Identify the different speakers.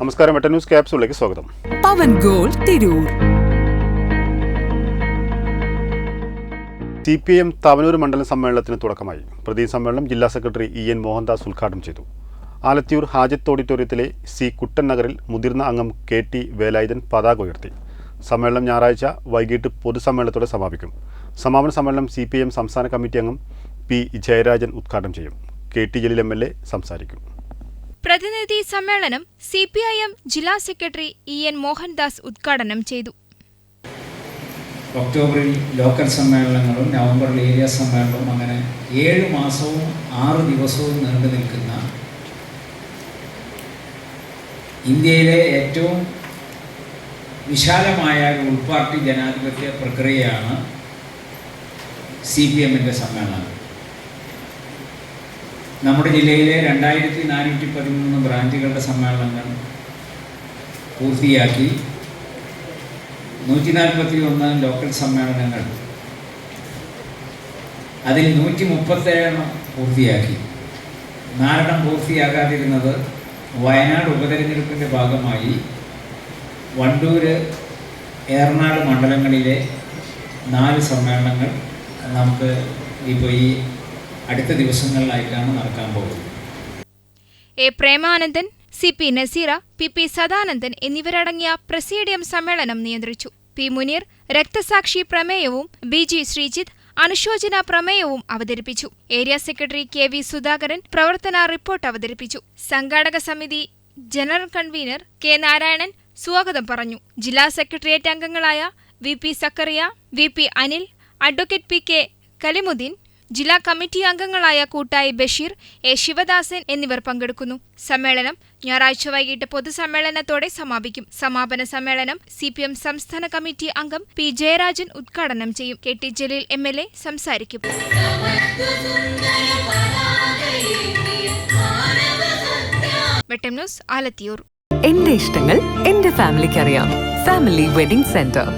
Speaker 1: നമസ്കാരം എട്ട ന്യൂസ് ക്യാപ്സിലേക്ക് സ്വാഗതം.
Speaker 2: പവൻ goal Tirur.
Speaker 1: C P M Thavanur മണ്ഡലം സമ്മേളനത്തിന് തുടക്കമായി. പ്രതി സമ്മേളനം ജില്ലാ സെക്രട്ടറി ഇ എൻ മോഹൻദാസ് ഉദ്ഘാടനം ചെയ്തു. ആലത്തിയൂർ ഹാജത്ത് ഓഡിറ്റോറിയത്തിലെ സി കുട്ടൻ നഗറിൽ മുതിർന്ന അംഗം കെ ടി വേലായുധൻ പതാക ഉയർത്തി. സമ്മേളനം ഞായറാഴ്ച വൈകിട്ട് പൊതുസമ്മേളനത്തോടെ സമാപിക്കും. സമാപന സമ്മേളനം സി പി എം സംസ്ഥാന കമ്മിറ്റി അംഗം പി ജയരാജൻ ഉദ്ഘാടനം ചെയ്യും. K T Jaleel M L A സംസാരിക്കും.
Speaker 3: പ്രതിനിധി സമ്മേളനം സി പി ഐ എം ജില്ലാ സെക്രട്ടറി ഇ എൻ മോഹൻദാസ് ഉദ്ഘാടനം ചെയ്തു.
Speaker 4: ഒക്ടോബറിൽ ലോക്കൽ സമ്മേളനങ്ങളും നവംബറിൽ ഏരിയ സമ്മേളനവും അങ്ങനെ ഏഴ് മാസവും ആറ് ദിവസവും നീണ്ടു നിൽക്കുന്ന ഇന്ത്യയിലെ ഏറ്റവും വിശാലമായ ഉൾപാർട്ടി ജനാധിപത്യ പ്രക്രിയയാണ് സി പി എമ്മിന്റെ സമ്മേളനം. നമ്മുടെ ജില്ലയിലെ രണ്ടായിരത്തി നാനൂറ്റി പതിമൂന്ന് ബ്രാഞ്ചുകളുടെ സമ്മേളനങ്ങൾ പൂർത്തിയാക്കി. നൂറ്റി നാൽപ്പത്തി ഒന്ന് ലോക്കൽ സമ്മേളനങ്ങൾ. അതിൽ നൂറ്റി മുപ്പത്തേഴെണ്ണം പൂർത്തിയാക്കി. നാലെണ്ണം പൂർത്തിയാകാതിരുന്നത് വയനാട് ഉപതെരഞ്ഞെടുപ്പിന്റെ ഭാഗമായി. വണ്ടൂര് ഏറനാട് മണ്ഡലങ്ങളിലെ നാല് സമ്മേളനങ്ങൾ നമുക്ക് ഇപ്പോൾ ഈ അടുത്ത ദിവസങ്ങളിലായിട്ടാണ് നടക്കാൻ പോകുന്നത്.
Speaker 3: A Premanandan C P Naseera P P Sadanandan എന്നിവരടങ്ങിയ പ്രസീഡിയം സമ്മേളനം നിയന്ത്രിച്ചു. പി മുനീർ രക്തസാക്ഷി പ്രമേയവും ബി ജി ശ്രീജിത്ത് അനുശോചന പ്രമേയവും അവതരിപ്പിച്ചു. Area secretary K V Sudhakaran പ്രവർത്തന റിപ്പോർട്ട് അവതരിപ്പിച്ചു. സംഘാടക സമിതി ജനറൽ കൺവീനർ കെ നാരായണൻ സ്വാഗതം പറഞ്ഞു. ജില്ലാ സെക്രട്ടേറിയറ്റ് അംഗങ്ങളായ V P Zakaria V P Anil advocate P K Kalimuddin ജില്ലാ കമ്മിറ്റി അംഗങ്ങളായ കൂട്ടായി ബഷീർ എ. ശിവദാസൻ എന്നിവർ പങ്കെടുക്കുന്നു. സമ്മേളനം ഞായറാഴ്ച വൈകിട്ട് പൊതുസമ്മേളനത്തോടെ സമാപിക്കും. സമാപന സമ്മേളനം സി പി എം സംസ്ഥാന കമ്മിറ്റി അംഗം പി. ജയരാജൻ ഉദ്ഘാടനം ചെയ്യും. K. T. Jaleel M. L. A സംസാരിക്കും. വെട്ടം ന്യൂസ് ആലത്തിയൂർ.
Speaker 2: എന്റെ ഇഷ്ടങ്ങൾ എന്റെ ഫാമിലിക്ക് അറിയാം ഫാമിലി വെഡിംഗ് സെന്റർ.